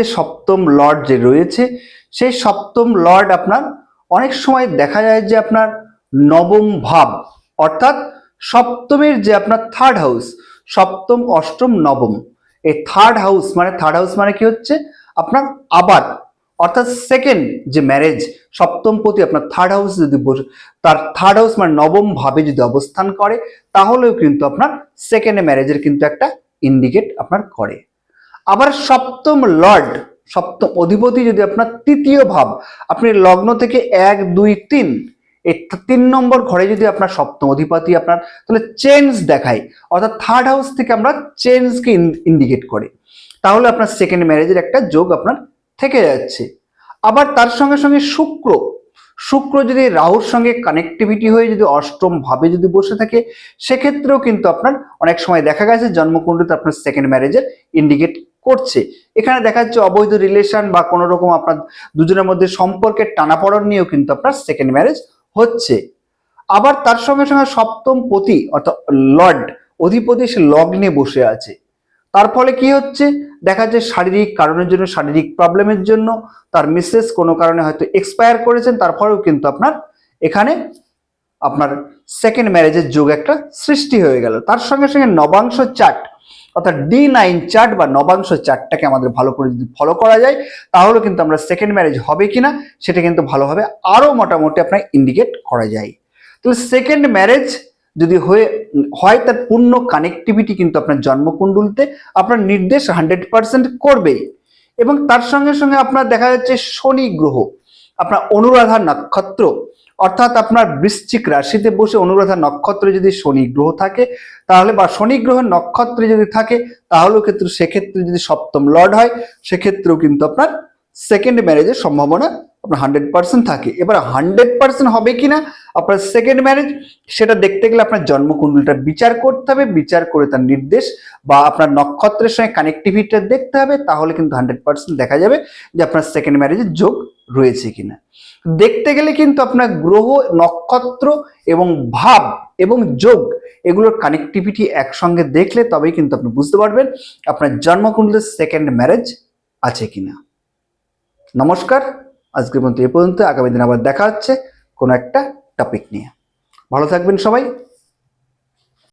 যে সপ্তম লর্ড যে রয়েছে, সেই সপ্তম লর্ড আপনার অনেক সময় দেখা যায় যে আপনার নবম ভাব, অর্থাৎ সপ্তমের যে আপনার থার্ড হাউস সপ্তম, অষ্টম, নবম। এই থার্ড হাউস মানে থার্ড হাউস মানে কি হচ্ছে? আপনার আবার অর্থাৎ সেকেন্ড যে ম্যারেজ সপ্তম প্রতি আপনার থার্ড হাউস যদি বসে, তার থার্ড হাউস মানে নবম ভাবে যদি অবস্থান করে, তাহলেও কিন্তু আপনার সেকেন্ড ম্যারেজের কিন্তু একটা ইন্ডিকেট আপনার করে। আবার সপ্তম লর্ড, সপ্তম অধিপতি যদি আপনার তৃতীয় ভাব, আপনি লগ্ন থেকে এক, দুই, তিন, এই তিন নম্বর ঘরে যদি আপনার সপ্তম অধিপতি আপনার, তাহলে চেঞ্জ দেখায়। অর্থাৎ থার্ড হাউস থেকে আমরা চেঞ্জকে ইন্ডিকেট করে। তাহলে আপনার সেকেন্ড ম্যারেজের একটা যোগ আপনার থেকে যাচ্ছে। আবার তার সঙ্গে সঙ্গে শুক্র শুক্র যদি রাহুর সঙ্গে কানেক্টিভিটি হয়ে যদি অষ্টম ভাবে যদি বসে থাকে, সেক্ষেত্রেও কিন্তু আপনার অনেক সময় দেখা গেছে জন্মকুণ্ডতে আপনার সেকেন্ড ম্যারেজের ইন্ডিকেট করছে। এখানে দেখা যাচ্ছে অবৈধ রিলেশন বা কোনো রকম আপনার দুজনের মধ্যে সম্পর্কের টানাপড়ন নিয়েও কিন্তু আপনার সেকেন্ড ম্যারেজ হচ্ছে। আবার তার সঙ্গে সঙ্গে সপ্তম পতি অর্থাৎ লর্ড অধিপতি সে লগ্নে বসে আছে। তার ফলে কি হচ্ছে? দেখা যাচ্ছে শারীরিক কারণের জন্য, শারীরিক প্রবলেমের জন্য তার মিসেস কোনো কারণে হয়তো এক্সপায়ার করেছেন তারপরেও কিন্তু আপনার এখানে আপনার সেকেন্ড ম্যারেজের যোগ একটা সৃষ্টি হয়ে গেল। তার সঙ্গে সঙ্গে নবাংশ চার্ট অর্থাৎ ডি নাইন চার্ট বা নবাংশ চার্টটাকে আমাদের ভালো করে যদি ফলো করা যায়, তাহলে কিন্তু আমরা সেকেন্ড ম্যারেজ হবে কিনা, সেটা কিন্তু ভালোভাবে আরও মোটামুটি আপনার ইন্ডিকেট করা যায়। তাহলে সেকেন্ড ম্যারেজ যদি হয়ে, হয় তার পূর্ণ কানেক্টিভিটি কিন্তু আপনার জন্মকুণ্ডুলতে আপনার নির্দেশ হান্ড্রেড পার্সেন্ট করবেই। এবং তার সঙ্গে সঙ্গে আপনার দেখা যাচ্ছে শনি গ্রহ। আপনার অনুরাধা নক্ষত্র, অর্থাৎ আপনার বৃশ্চিক রাশিতে বসে অনুরাধা নক্ষত্রে যদি শনি গ্রহ থাকে, তাহলে বা শনি গ্রহের নক্ষত্রে যদি থাকে, তাহলেও ক্ষেত্রে সেক্ষেত্রে যদি সপ্তম লর্ড হয়, সেক্ষেত্রেও কিন্তু আপনার সেকেন্ড ম্যারেজের সম্ভাবনা আপনার হান্ড্রেড পার্সেন্ট থাকে। এবার হান্ড্রেড পার্সেন্ট হবে কিনা আপনার সেকেন্ড ম্যারেজ সেটা দেখতে গেলে আপনার জন্মকুণ্ডলটা বিচার করতে হবে, বিচার করে তার নির্দেশ বা আপনার নক্ষত্রের সঙ্গে কানেক্টিভিটিটা দেখতে হবে, তাহলে কিন্তু হান্ড্রেড পার্সেন্ট দেখা যাবে যে আপনার সেকেন্ড ম্যারেজের যোগ রয়েছে কিনা। দেখতে গেলে কিন্তু আপনার গ্রহ, নক্ষত্র এবং ভাব এবং যোগ, এগুলোর কানেক্টিভিটি একসঙ্গে দেখলে তবেই কিন্তু আপনি বুঝতে পারবেন আপনার জন্মকুণ্ডলের সেকেন্ড ম্যারেজ আছে কিনা। নমস্কার। আজকের মতো এ পর্যন্ত। আগামী দিন আবার দেখা হচ্ছে কোনো একটা টপিক নিয়ে। ভালো থাকবেন সবাই।